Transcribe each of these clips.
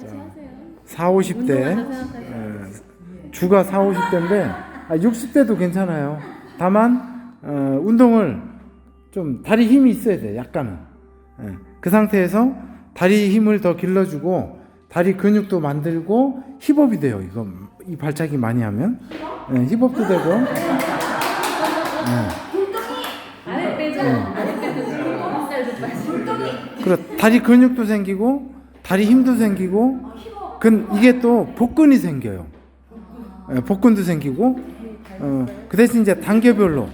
같이 하세요. 4, 50대 운동한다 생각하세요. 예, 주가 4, 50대인데 아, 60대도 괜찮아요. 다만 어, 운동을 좀 다리 힘이 있어야 돼. 약간은. 예, 그 상태에서 다리 힘을 더 길러주고 다리 근육도 만들고 힙업이 돼요. 이거 이 발차기 많이 하면 예, 힙업도 되고 살도 빠지고. 그리고 다리 근육도 생기고 다리 힘도 생기고 근 이게 또 복근이 생겨요. 예, 복근도 생기고 어, 그 대신 이제 단계별로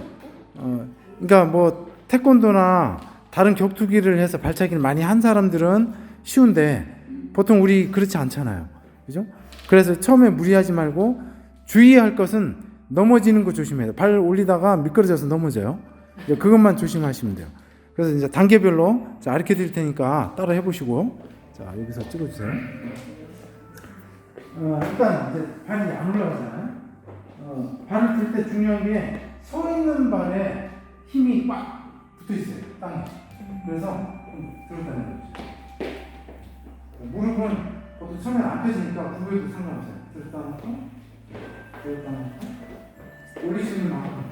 어, 그러니까 뭐 태권도나 다른 격투기를 해서 발차기를 많이 한 사람들은 쉬운데 보통 우리 그렇지 않잖아요. 그죠? 그래서 처음에 무리하지 말고 주의할 것은 넘어지는 거 조심해야 돼요. 발 올리다가 미끄러져서 넘어져요. 이제 그것만 조심하시면 돼요. 그래서 이제 단계별로 자, 가르쳐 드릴 테니까 따라 해보시고 자 여기서 찍어주세요. 어, 일단 이제 발이 안 올라가잖아요. 어, 발을 들 때 중요한 게 서 있는 발에 힘이 꽉 붙어 있어요. 땅에. 그래서 좀 들었다 내려주세요. 무릎은 보통 처음에 안 펴지니까 구부려도 상관없어요. 들었다 놓고 들었다 놓고 올리시는 만큼.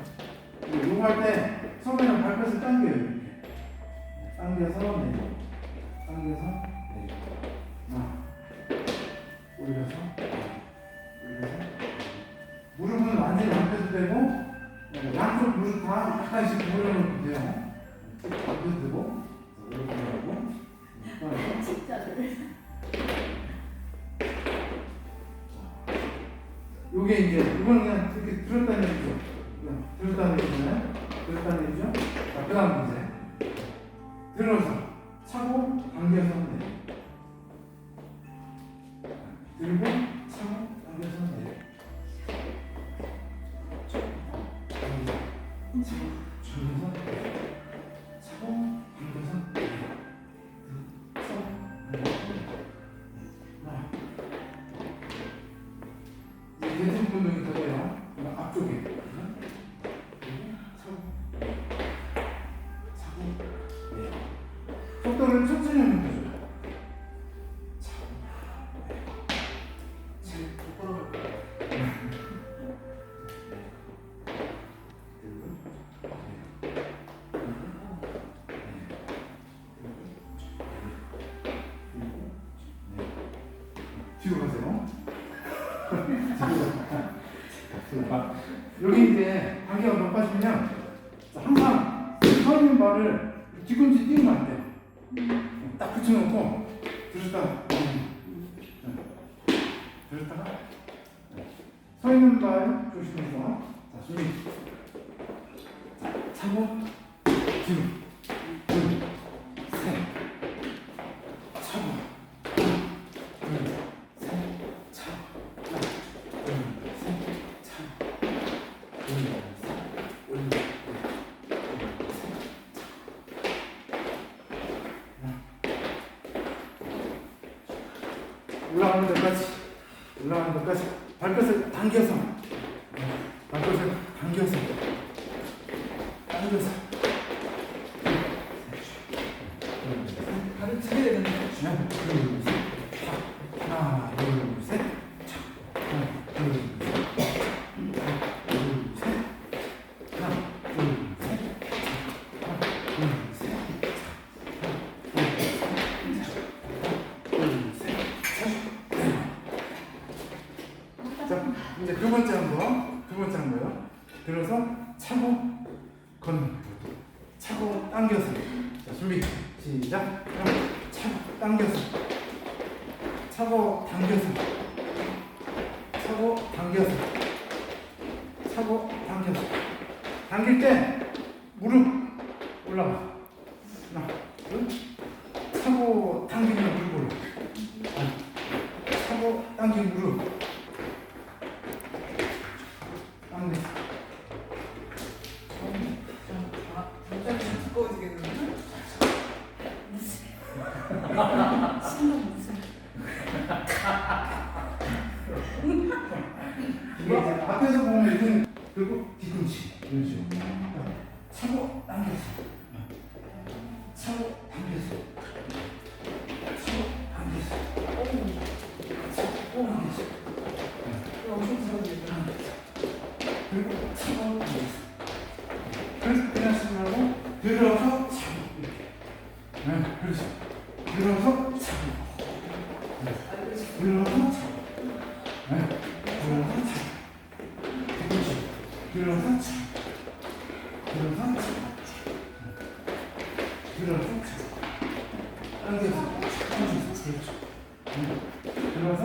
이거 할 때 처음에는 발끝을 당겨요. 이렇게. 당겨서 내리고 당겨서 올려서 올려서 무릎은 완전히 안 펴도 되고 어, 양쪽 무릎 다 약간씩 올려놓으면 돼요. 이렇게 들고 이렇게 하고 요게 이제 이거는 그냥 이렇게 들었다 내리죠. 그냥 들었다 내리잖아요. 들었다 내리죠. 자 그 다음 이제. 들어서 가. 여기 이제 단계가 높아지면 항상 서 있는 발을 뒤꿈치 띄우면 안 돼요. 딱 붙여놓고 들었다가 들었다가 서 있는 발 조심해서. 자 준비. 자 차고 뒤로 둘셋 차고 둘셋 차고 하나 둘셋 차고 올려 올려 올라가는 데까지 올라가는 데까지 발끝을 당겨서 발끝을 당겨서 당겨서. 발을 차게 되는데 하나 둘셋. 하나 둘셋 하나 둘셋 하나 둘셋 하나 둘셋 자, 이제 두 번째 한 번, 두 번째 한 거요. 들어서 차고 걷는 거. 차고 당겨서. 자, 준비. 시작. 차고 당겨서. 차고 당겨서. 차고 당겨서. 차고 당겨서. 당길 때 무릎 올라가. 하나, 둘. 차고 당기면 무릎 올라. 하나, 차고 당기면 무릎. 신문 무슨 이게 앞에서 보면 이건 결국 뒤꿈치 이런 식으로. 차고 당겨서 차고 당겨서 차고 당겨서 차고 당겨서 엄청 차고 그리고 차고 당겨서 그래서 그냥 생각하고 들어서 차고. 이렇게 네, 그렇죠 들어서 차고. 네, 들어서 차고. 네, 들어서 차고. 그렇지. 들어서 차고. 들어서 차고. 네. 들어서 차고. 당겨서. 당겨서. 그렇죠. 네. 들어서